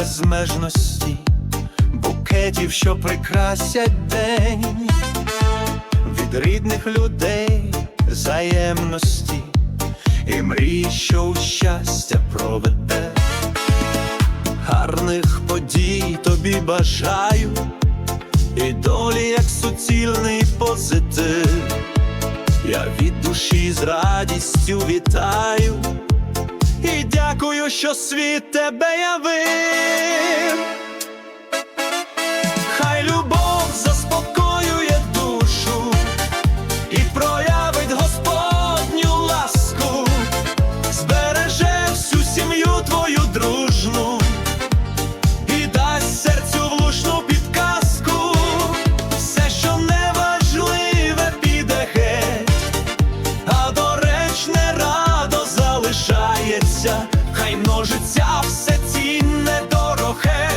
безмежності, букетів, що прикрасять день, від рідних людей взаємності і мрій, що у щастя проведе. Гарних подій тобі бажаю, і долі, як суцільний позитив. Я від душі з радістю вітаю і дякую, що світ тебе явив. множиться все цінне дороге.